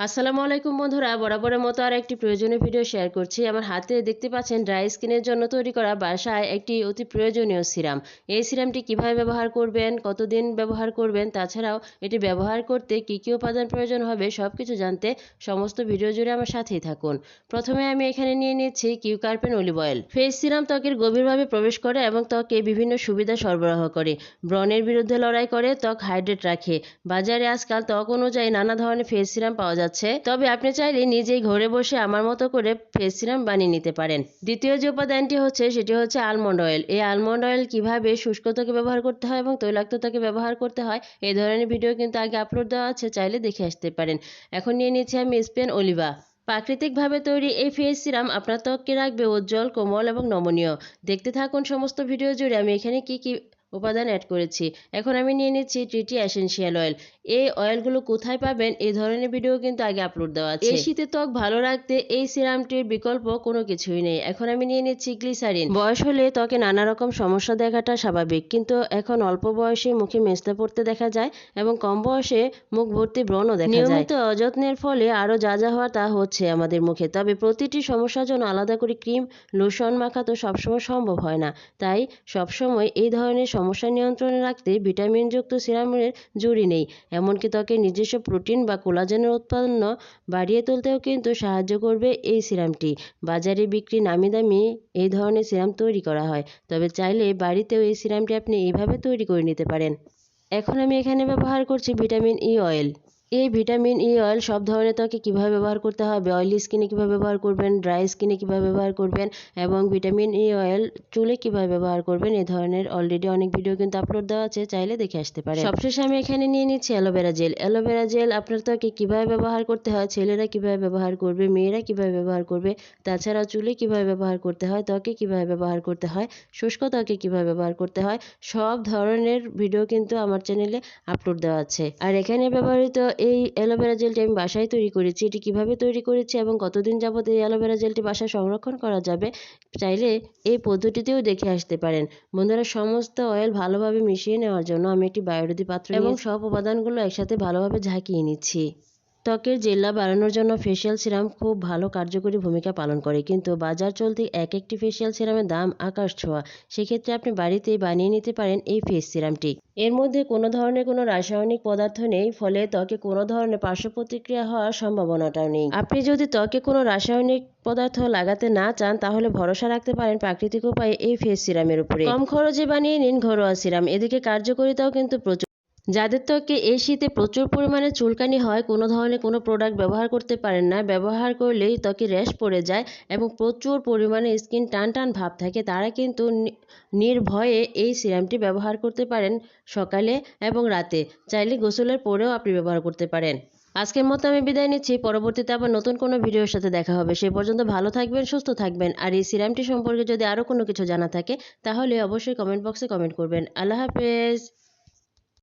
আসসালামু আলাইকুম বন্ধুরা, বরাবরের মতো আর একটি প্রয়োজনীয় ভিডিও শেয়ার করছি। আমার হাতে দেখতে পাচ্ছেন ড্রাই স্কিনের জন্য তৈরি করা বাসায় একটি অতি প্রয়োজনীয় সিরাম এই সিরামটি কীভাবে ব্যবহার করবেন, কতদিন ব্যবহার করবেন, তাছাড়াও এটি ব্যবহার করতে কী কী উপাদান প্রয়োজন হবে সব কিছু জানতে সমস্ত ভিডিও জুড়ে আমার সাথেই থাকুন। প্রথমে আমি এখানে নিয়ে নিচ্ছি কিউকার্পেন অলিভ অয়েল ফেস সিরাম ত্বকের গভীরভাবে প্রবেশ করে এবং ত্বকে বিভিন্ন সুবিধা সরবরাহ করে। ব্রণের বিরুদ্ধে লড়াই করে ত্বক হাইড্রেট রাখে। বাজারে আজকাল ত্বক অনুযায়ী নানা ধরনের ফেস সিরাম পাওয়া যাচ্ছে। তবে আপনি চাইলে নিজেই ঘরে বসে আমার মতো করে ফেস সিরাম বানিয়ে নিতে পারেন। দ্বিতীয় যে উপাদানটি হচ্ছে, সেটি হচ্ছে আলমন্ড অয়েল এই আলমন্ড অয়েল কীভাবে শুষ্ক ত্বকে ব্যবহার করতে হয় এবং তৈলাক্ত ত্বকে ব্যবহার করতে হয়, এই ধরনের ভিডিও কিন্তু আগে আপলোড দেওয়া আছে, চাইলে দেখে আসতে পারেন। এখন নিয়ে নিচ্ছি আমি স্পেন অলিভা প্রাকৃতিকভাবে তৈরি এই ফেস সিরাম আপনার ত্বককে রাখবে উজ্জ্বল, কোমল এবং নমনীয়। দেখতে থাকুন সমস্ত ভিডিও জুড়ে আমি এখানে কি কি উপাদান অ্যাড করেছি। এখন আমি নিয়ে নিচ্ছি টিটি অ্যাসেন্সিয়াল অয়েল এই অয়েলগুলো কোথায় পাবেন? এই ধরনের ভিডিও কিন্তু আগে আপলোড দেওয়া আছে। এই শীতে ত্বক ভালো রাখতে এই সিরামটির বিকল্প কোনো কিছুই নেই। এখন আমি নিয়ে নিচ্ছি গ্লিসারিন বয়স হলে ত্বকে নানা রকম সমস্যা দেখাটা স্বাভাবিক। কিন্তু এখন অল্প বয়সে মুখে মেস্তা পড়তে দেখা যায় এবং কম বয়সে মুখ ভর্তি ব্রণও দেখা যায়। নিয়মিত অযত্নের ফলে আরও যা যা হওয়া তা হচ্ছে আমাদের মুখে। তবে প্রতিটি সমস্যার জন্য আলাদা করে ক্রিম, লোশন মাখা তো সবসময় সম্ভব হয় না। তাই সবসময় এই ধরনের সমস্যা নিয়ন্ত্রণে রাখতে ভিটামিনযুক্ত সিরামের জুড়ি নেই। এমনকি ত্বকের নিজস্ব প্রোটিন বা কোলাজেনের উৎপাদন বাড়িয়ে তুলতেও কিন্তু সাহায্য করবে এই সিরামটি। বাজারে বিক্রি নামি দামি এই ধরনের সিরাম তৈরি করা হয়। তবে চাইলে বাড়িতেও এই সিরামটি আপনি এইভাবে তৈরি করে নিতে পারেন। এখন আমি এখানে ব্যবহার করছি ভিটামিন ই অয়েল। এই ভিটামিন ই অয়েল সব ধরনের ত্বকে কীভাবে ব্যবহার করতে হবে অয়েলি স্কিনে কীভাবে ব্যবহার করবেন ড্রাই স্কিনে কীভাবে ব্যবহার করবেন এবং ভিটামিন ই অয়েল চুলে কীভাবে ব্যবহার করবেন এই ধরনের অলরেডি অনেক ভিডিও কিন্তু আপলোড দেওয়া আছে চাইলে দেখে আসতে পারেন সবশেষে আমি এখানে নিয়ে নিচ্ছি অ্যালোভেরা জেল অ্যালোভেরা জেল আপনার ত্বকে কীভাবে ব্যবহার করতে হয় ছেলেরা কীভাবে ব্যবহার করবে মেয়েরা কীভাবে ব্যবহার করবে তাছাড়া চুলে কীভাবে ব্যবহার করতে হয় ত্বকে কীভাবে ব্যবহার করতে হয় শুষ্ক ত্বকে কীভাবে ব্যবহার করতে হয় সব ধরনের ভিডিও কিন্তু আমার চ্যানেলে আপলোড দেওয়া আছে আর এখানে ব্যবহৃত এই অ্যালোভেরা জেলটি আমি বাসায় তৈরি করেছি। এটি কীভাবে তৈরি করেছি এবং কতদিন যাবত এই অ্যালোভেরা জেলটি বাসায় সংরক্ষণ করা যাবে চাইলে এই পদ্ধতিতেও দেখে আসতে পারেন। বন্ধুরা সমস্ত অয়েল ভালোভাবে মিশিয়ে নেওয়ার জন্য আমি একটি বায়োরদি পাত্র এবং সব উপাদানগুলো একসাথে ভালোভাবে ঝাঁকিয়ে নিচ্ছি। ত্বকের জেল্লা বাড়ানোর জন্য ফেসিয়াল সিরাম খুব ভালো কার্যকরী ভূমিকা পালন করে। কিন্তু বাজার চলতি এক একটি ফেসিয়াল সিরামের দাম আকাশ ছোঁয়া। সেক্ষেত্রে আপনি বাড়িতেই বানিয়ে নিতে পারেন এই ফেস সিরামটি। এর মধ্যে কোনো ধরনের কোনো রাসায়নিক পদার্থ নেই, ফলে ত্বকে কোনো ধরনের পার্শ্ব প্রতিক্রিয়া হওয়ার সম্ভাবনাটাও নেই। আপনি যদি ত্বকে কোনো রাসায়নিক পদার্থ লাগাতে না চান, তাহলে ভরসা রাখতে পারেন প্রাকৃতিক উপায়ে এই ফেস সিরামের উপরে। কম খরচে বানিয়ে নিন ঘরোয়া সিরাম। এদিকে কার্যকরিতাও কিন্তু প্রচুর যাদের ত্বকে এই শীতে প্রচুর পরিমাণে চুলকানি হয়, কোনো ধরনের কোনো প্রোডাক্ট ব্যবহার করতে পারেন না। ব্যবহার করলেই ত্বকে র্যাশ পড়ে যায় এবং প্রচুর পরিমাণে স্কিন টান টান ভাব থাকে। তারা কিন্তু নির্ভয়ে এই সিরামটি ব্যবহার করতে পারেন সকালে এবং রাতে। চাইলে গোসলের পরেও আপনি ব্যবহার করতে পারেন। আজকের মতো আমি বিদায় নিচ্ছি। পরবর্তীতে আবার নতুন কোনো ভিডিওর সাথে দেখা হবে। সে পর্যন্ত ভালো থাকবেন, সুস্থ থাকবেন। আর এই সিরামটি সম্পর্কে যদি আরও কোনো কিছু জানা থাকে, তাহলে অবশ্যই কমেন্ট বক্সে কমেন্ট করবেন। আল্লাহ হাফেজ।